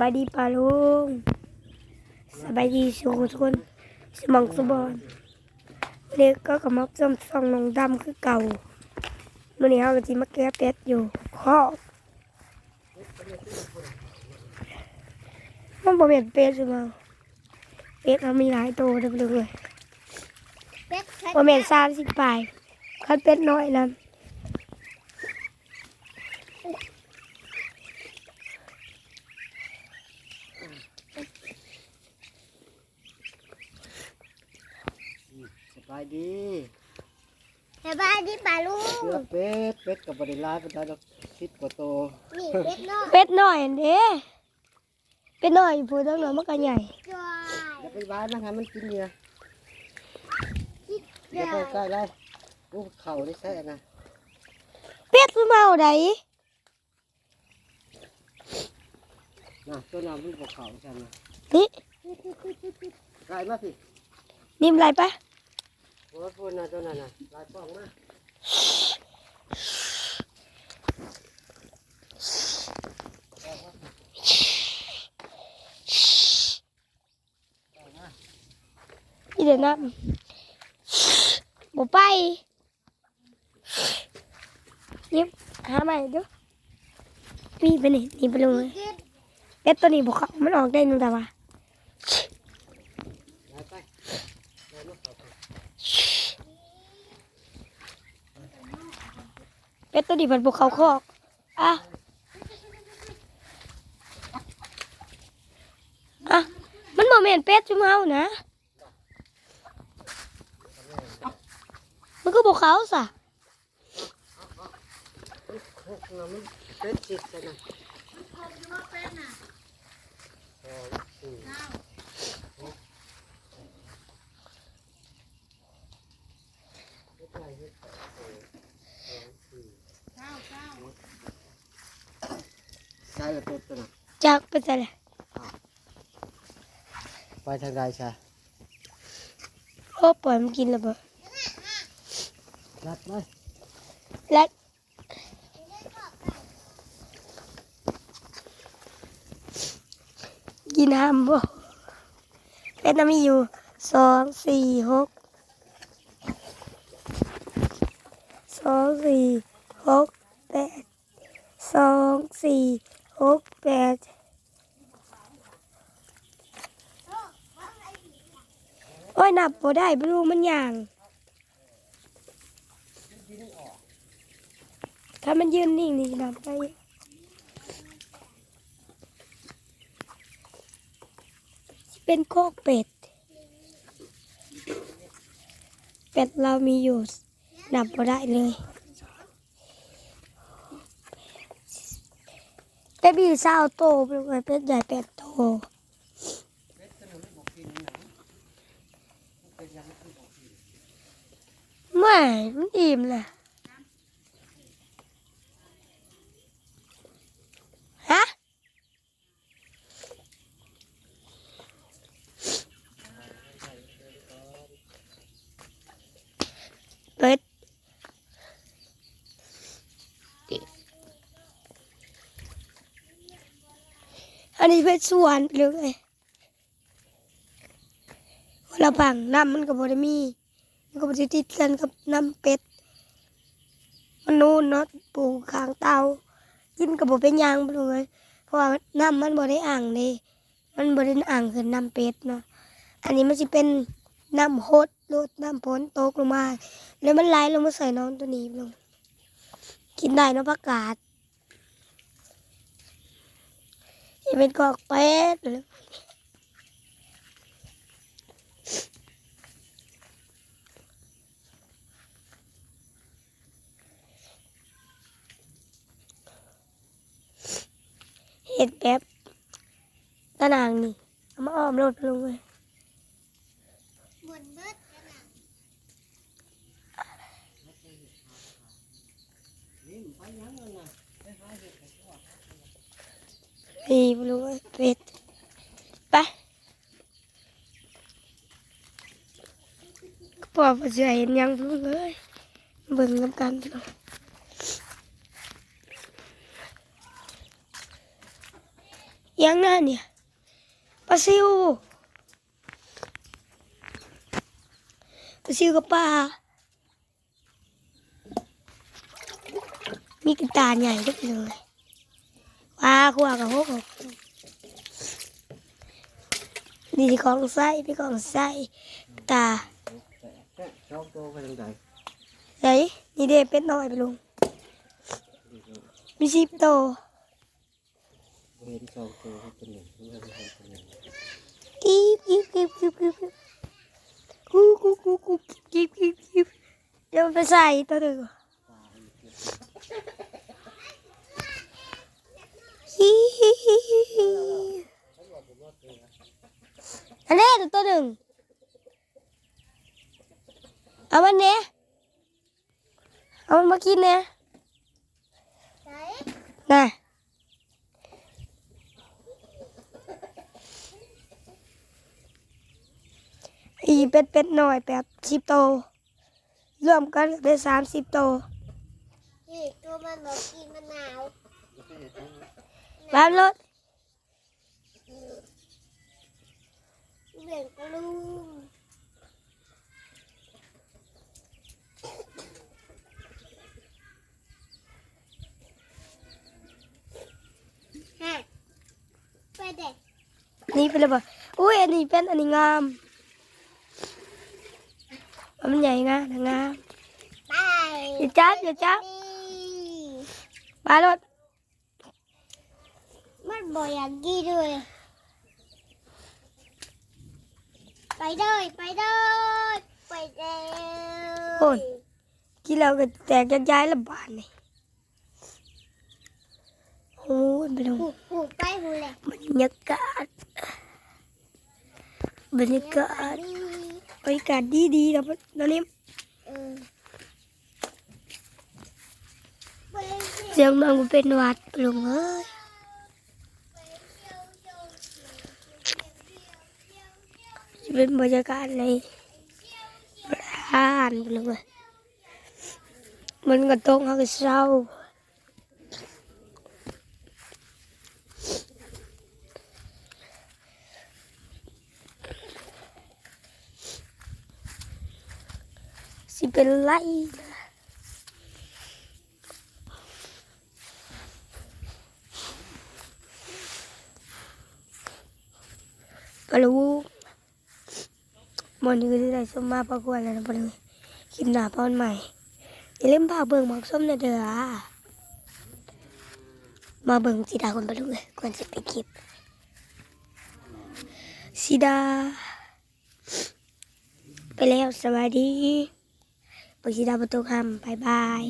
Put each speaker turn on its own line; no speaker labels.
บายดีปาลุงสบายดีสุขทุนสมองสบอนเด็กก็กำลังจมส่องน้องดำคือเก่ามื่อนี้เขาก็จิมาแก้เป็ดอยู่คอกมันบ่เป็นเป็ดใช่ไหมเป็ดเรามีหลายตัวเด้อเลย
เป็ด
บ่แม่นสามสิบปลายคันเป็ดน้อยนะา
ยดี
สบายดีป่าลุง
เสื้อเป็ดเป็ดกับบริลายเป็นได้ดอกคิดกว่าโต
นี่เป็ดน้อย
เป็ดน้อยอันเด้เป็ดน้อยผู้ต้องน้อยมันก็ใหญ่
จอย
อย่าไปบ้านมันให้มันกินเนี่ย
คิด
อย่า
จ
ไป
อย
ใกล้แล้วลูกเข่าได้แท้นะ
เป็ดคือเมาได
น่ะตัวน้ำลูกบ่เข่าฉันนะ
นี่
ไกลมาสิ
นิ่มไรปะ
โอ้ยพูดนะตัวนั้นน่ะลายป้องมา
นี่เดี๋ยวนะบ่ไปนี่หาใหม่ด้อนี่ไปนี่นี่ไปลงเลยเป็ดตัวนี้บ่เขามันออกได้นู่นแต่ว่า
เป็
ดตัวนี้มันบ่เขาคอกอะอะมันบ่แม่นเป็ดจุ่มเฮานะ มันก็บ่เขาซะ
เป็ดจิตนะสองสี่หกเฮ็ดไรเฮ็ดแปดเออสองสี่ ใช่เป็ดตัวน่ะ
จักไปซะเลย
ไปทางใดใช่
โอ้ปล่อยมันกินแล้วบ่
รัดเลย
และกินห้ามบ่เป็ดน่ะมีอยู่สองสี่หกสองสี่หกแปดสองสี่ห กแปดโอ้ยนับบ่ได้บ่รู้มันย่าง ถ้ามันยืนนิ่งนี่นับได้เป็นโคกเป็ด เป็ดเรามีอยู่นับบ่ได้เลย เป็ดมีเศร้าโตเป็นเป็ดใหญ่เป็ดโตไม่มันอิ่มเลย นี้เป็นสวนไปเลยเวลาพังน้ำมันก็บ่ได้มีมันก็บ่ได้ติดกันกับน้ำเป็ดมันนู่นเนาะปลูกข้างเตากินกับบเป็นยางไปเลยเพราะว่าน้ำมันบ่ได้อ่างเลยมันบ่ได้อ่างคือน้ำเป็ดเนาะอันนี้มันจะเป็นน้ำโฮดลดน้ำฝนตกลงมา แล้วมันไหลลงมาใส่น้องตัวนี้ลงกินได้เนาะผักกาด จะเป็นกอกเป็ดเลยเห็ดแบบตะนางนี่เอามาอ้อมรถลงเลย
บนเบิดกันนะ
นี่ไม่รู้ว่าเป็ดไปพอมาเสียเห็นยังรู้เลยเบิ่งน้ำกันพี่น้องยังน่ะเนี่ยปลาซิวปลาซิวกับปลามีกระตาใหญ่ด้วยเลย ปลาขวากับหกนี่ที่ของไส้พี่ของไส้ตา
แค่ชอบโตไปทางใด
ไหนนี่เด็เป็ดน้อยไปลุงมีสิบโตว
เห็นสองโตให้เป็นหนึ่งไม่ใช่เป็นหนึ่ง
กีบกีบกีบกีบกีบกูกูกูกูกีบกีบกีบเดี๋ยวมันไปใส่ตัวหนึ่งฮิฮิฮิฮิฮิ อันนี้ตัวหนึ่งเอามันเนี้ยเอามันมากินเนี่ย
น่ะ
อีเป็ดเป็ดหน่อยแบบสิบโตวรวมกันก็ได้สามสิบโตว
นี่ตัวมันบอกกินมะนาว
บ้านรถ
เบ่งกระลุงฮะไปเด็ก
นี่เป็นอะไร บ่อุ้ยอันนี้เป็นอันนี้งามมันใหญ่งามงาม
ไป
อย่าจับอย่าจับ
นี่
บ้านรถ
มันบอกอย่างกี้ด้วย ไปเลยไปเลยไปเลย
โอ้ยกินแล้วก็แตกยักย้ายละบาทนี่โอ้ยไปดู
ผูกผูกไปผูกเลย
บรรยากาศบรรยากาศ
ดี
บรรยากาศดีดีๆนะตอนนี้
เออไป
เสียงมันก็เป็นหวัดลงเอ้ยจะ เป็นบรรยากาศในร้านไปเลยมันก็ต้องเอาไปเศร้าสิเป็นไรนะปลูก มอนนี้ก็ได้ส้มมาประกวดแล้วนะปลูกคลิปหน้าพอนใหม่อย่าลืมพาเบิ่งหมอกส้มนะเด้อมาเบิ่งสีดาคนปลูเลยกวนจะไปคลิปสีดา ไปแล้วสวัสดีปสีดาประตูคำบายบาย